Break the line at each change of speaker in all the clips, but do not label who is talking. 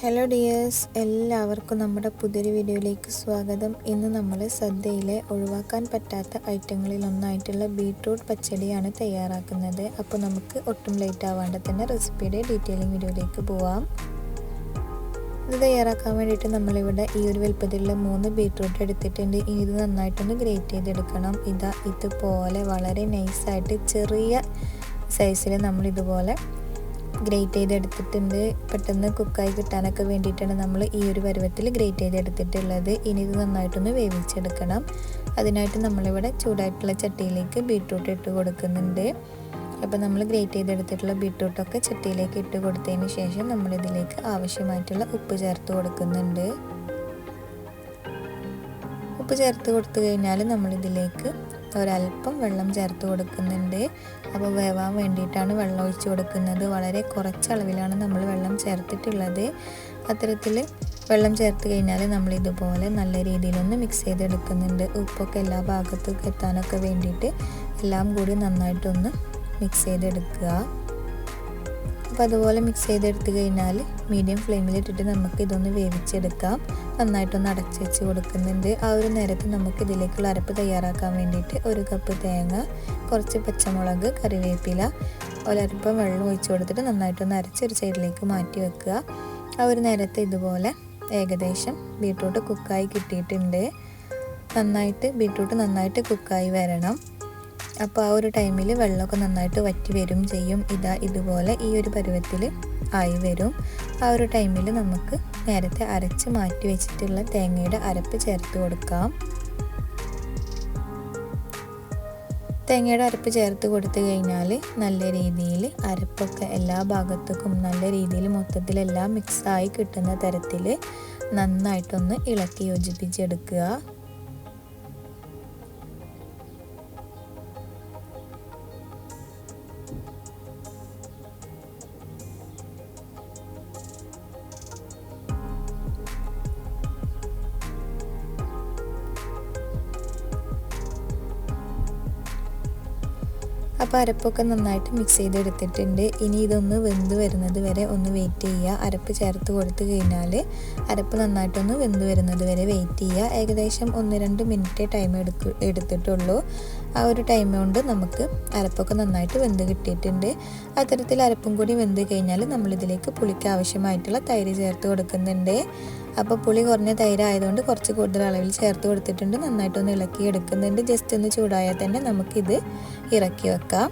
Hello dears എല്ലാവർക്കും നമ്മുടെ പുതിയൊരു വീഡിയോയിലേക്ക് സ്വാഗതം. ഇന്ന് നമ്മൾ സദ്യയിലെ ഒഴിവാക്കാൻ പറ്റാത്ത ഐറ്റങ്ങളിൽ ഒന്നായിട്ടുള്ള ബീട്രൂട്ട് പച്ചടിയാണ് തയ്യാറാക്കുന്നത്. അപ്പോൾ നമുക്ക് ഒട്ടും ലേറ്റ് ആവാണ്ട് തന്നെ റെസിപ്പിയുടെ ഡീറ്റെയിലിംഗ് വീഡിയോയിലേക്ക് പോവാം. ഇത് തയ്യാറാക്കാൻ വേണ്ടിയിട്ട് നമ്മളിവിടെ ഈ ഒരു വലുപ്പത്തിലുള്ള മൂന്ന് ബീട്രൂട്ട് എടുത്തിട്ടുണ്ട്. ഇത് നന്നായിട്ടൊന്ന് ഗ്രേറ്റ് ചെയ്തെടുക്കണം. ഇതാ ഇതുപോലെ വളരെ നൈസായിട്ട് ചെറിയ സൈസിൽ നമ്മൾ ഇതുപോലെ ഗ്രേറ്റ് ചെയ്തെടുത്തിട്ടുണ്ട്. പെട്ടെന്ന് കുക്കായി കിട്ടാനൊക്കെ വേണ്ടിയിട്ടാണ് നമ്മൾ ഈ ഒരു പരുവത്തിൽ ഗ്രേറ്റ് ചെയ്തെടുത്തിട്ടുള്ളത്. ഇനി ഇത് നന്നായിട്ടൊന്ന് വേവിച്ചെടുക്കണം. അതിനായിട്ട് നമ്മളിവിടെ ചൂടായിട്ടുള്ള ചട്ടിയിലേക്ക് ബീട്രൂട്ട് ഇട്ട് കൊടുക്കുന്നുണ്ട്. അപ്പോൾ നമ്മൾ ഗ്രേറ്റ് ചെയ്തെടുത്തിട്ടുള്ള ബീട്രൂട്ടൊക്കെ ചട്ടിയിലേക്ക് ഇട്ട് കൊടുത്തതിന് ശേഷം നമ്മളിതിലേക്ക് ആവശ്യമായിട്ടുള്ള ഉപ്പ് ചേർത്ത് കൊടുക്കുന്നുണ്ട്. ഉപ്പ് ചേർത്ത് കൊടുത്തു കഴിഞ്ഞാൽ നമ്മളിതിലേക്ക് ഒരല്പം വെള്ളം ചേർത്ത് കൊടുക്കുന്നുണ്ട്. അപ്പോൾ വേവാൻ വേണ്ടിയിട്ടാണ് വെള്ളം ഒഴിച്ച് കൊടുക്കുന്നത്. വളരെ കുറച്ച് അളവിലാണ് നമ്മൾ വെള്ളം ചേർത്തിട്ടുള്ളത്. അത്തരത്തിൽ വെള്ളം ചേർത്ത് കഴിഞ്ഞാൽ നമ്മൾ ഇതുപോലെ നല്ല രീതിയിലൊന്ന് മിക്സ് ചെയ്തെടുക്കുന്നുണ്ട്. ഉപ്പൊക്കെ എല്ലാ ഭാഗത്തും എത്താനൊക്കെ വേണ്ടിയിട്ട് എല്ലാം കൂടി നന്നായിട്ടൊന്ന് മിക്സ് ചെയ്തെടുക്കുക. അപ്പോൾ അതുപോലെ മിക്സ് ചെയ്തെടുത്ത് കഴിഞ്ഞാൽ മീഡിയം ഫ്ലെയിമിലിട്ടിട്ട് നമുക്ക് ഇതൊന്ന് വേവിച്ചെടുക്കാം. നന്നായിട്ടൊന്ന് അടച്ച് വെച്ച് കൊടുക്കുന്നുണ്ട്. ആ ഒരു നേരത്ത് നമുക്ക് ഇതിലേക്കുള്ള അരപ്പ് തയ്യാറാക്കാൻ വേണ്ടിയിട്ട് ഒരു കപ്പ് തേങ്ങ കുറച്ച് പച്ചമുളക് കറിവേപ്പില ഒരൽപ്പം വെള്ളം ഒഴിച്ചു കൊടുത്തിട്ട് നന്നായിട്ടൊന്ന് അരച്ച് ഒരു സൈഡിലേക്ക് മാറ്റി വെക്കുക. ആ ഒരു നേരത്തെ ഇതുപോലെ ഏകദേശം ബീട്രൂട്ട് കുക്കായി കിട്ടിയിട്ടുണ്ട്. നന്നായിട്ട് ബീട്രൂട്ട് നന്നായിട്ട് കുക്കായി വരണം. അപ്പോൾ ആ ഒരു ടൈമിൽ വെള്ളമൊക്കെ നന്നായിട്ട് വറ്റി വരും ചെയ്യും. ഇതാ ഇതുപോലെ ഈ ഒരു പരുവത്തിൽ ആയി വരും. ആ ഒരു ടൈമിൽ നമുക്ക് നേരത്തെ അരച്ച് മാറ്റി വെച്ചിട്ടുള്ള തേങ്ങയുടെ അരപ്പ് ചേർത്ത് കൊടുക്കാം. തേങ്ങയുടെ അരപ്പ് ചേർത്ത് കൊടുത്തു കഴിഞ്ഞാൽ നല്ല രീതിയിൽ അരപ്പൊക്കെ എല്ലാ ഭാഗത്തേക്കും നല്ല രീതിയിൽ മൊത്തത്തിലെല്ലാം മിക്സായി കിട്ടുന്ന തരത്തിൽ നന്നായിട്ടൊന്ന് ഇളക്കി യോജിപ്പിച്ചെടുക്കുക. അപ്പോൾ അരപ്പൊക്കെ നന്നായിട്ട് മിക്സ് ചെയ്തെടുത്തിട്ടുണ്ട്. ഇനി ഇതൊന്ന് വെന്ത് വരുന്നത് വരെ ഒന്ന് വെയിറ്റ് ചെയ്യുക. അരപ്പ് ചേർത്ത് കൊടുത്തു കഴിഞ്ഞാൽ അരപ്പ് നന്നായിട്ടൊന്ന് വെന്ത് വരുന്നത് വരെ വെയിറ്റ് ചെയ്യുക. ഏകദേശം ഒന്ന് രണ്ട് മിനിറ്റ് ടൈം എടുക്ക എടുത്തിട്ടുള്ളൂ. ആ ഒരു ടൈം കൊണ്ട് നമുക്ക് അരപ്പൊക്കെ നന്നായിട്ട് വെന്ത് കിട്ടിയിട്ടുണ്ട്. അത്തരത്തിൽ അരപ്പും കൂടി വെന്ത് കഴിഞ്ഞാൽ നമ്മളിതിലേക്ക് പുളിക്ക് ആവശ്യമായിട്ടുള്ള തൈര് ചേർത്ത് കൊടുക്കുന്നുണ്ട്. അപ്പോൾ പുളി കുറഞ്ഞ തൈരായതുകൊണ്ട് കുറച്ച് കൂടുതൽ അളവിൽ ചേർത്ത് കൊടുത്തിട്ടുണ്ട്. നന്നായിട്ടൊന്ന് ഇളക്കി എടുക്കുന്നുണ്ട് ജസ്റ്റ് ഒന്ന് ചൂടായാൽ തന്നെ നമുക്കിത് ഇറക്കി വെക്കാം.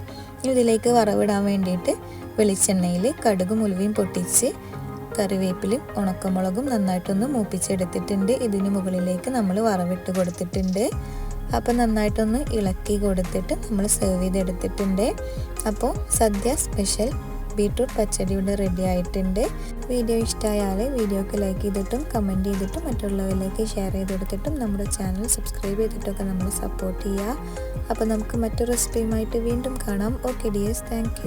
ഇതിലേക്ക് വറവിടാൻ വേണ്ടിയിട്ട് വെളിച്ചെണ്ണയിൽ കടുകും ഉലുവയും പൊട്ടിച്ച് കറിവേപ്പിലും ഉണക്കമുളകും നന്നായിട്ടൊന്ന് മൂപ്പിച്ചെടുത്തിട്ടുണ്ട്. ഇതിന് മുകളിലേക്ക് നമ്മൾ വറവിട്ട് കൊടുത്തിട്ടുണ്ട്. അപ്പോൾ നന്നായിട്ടൊന്ന് ഇളക്കി കൊടുത്തിട്ട് നമ്മൾ സെർവ് ചെയ്തെടുത്തിട്ടുണ്ട്. അപ്പോൾ സദ്യ സ്പെഷ്യൽ ബീട്രൂട്ട് പച്ചടി ഇവിടെ റെഡി ആയിട്ടുണ്ട്. വീഡിയോ ഇഷ്ടമായാൽ വീഡിയോക്ക് ലൈക്ക് ചെയ്തിട്ടും കമന്റ് ചെയ്തിട്ടും മറ്റുള്ളവരിലേക്ക് ഷെയർ ചെയ്ത് കൊടുത്തിട്ടും നമ്മുടെ ചാനൽ സബ്സ്ക്രൈബ് ചെയ്തിട്ടൊക്കെ നമ്മൾ സപ്പോർട്ട് ചെയ്യുക. അപ്പോൾ നമുക്ക് മറ്റൊരു റെസിപ്പിയുമായിട്ട് വീണ്ടും കാണാം. Okay dears thank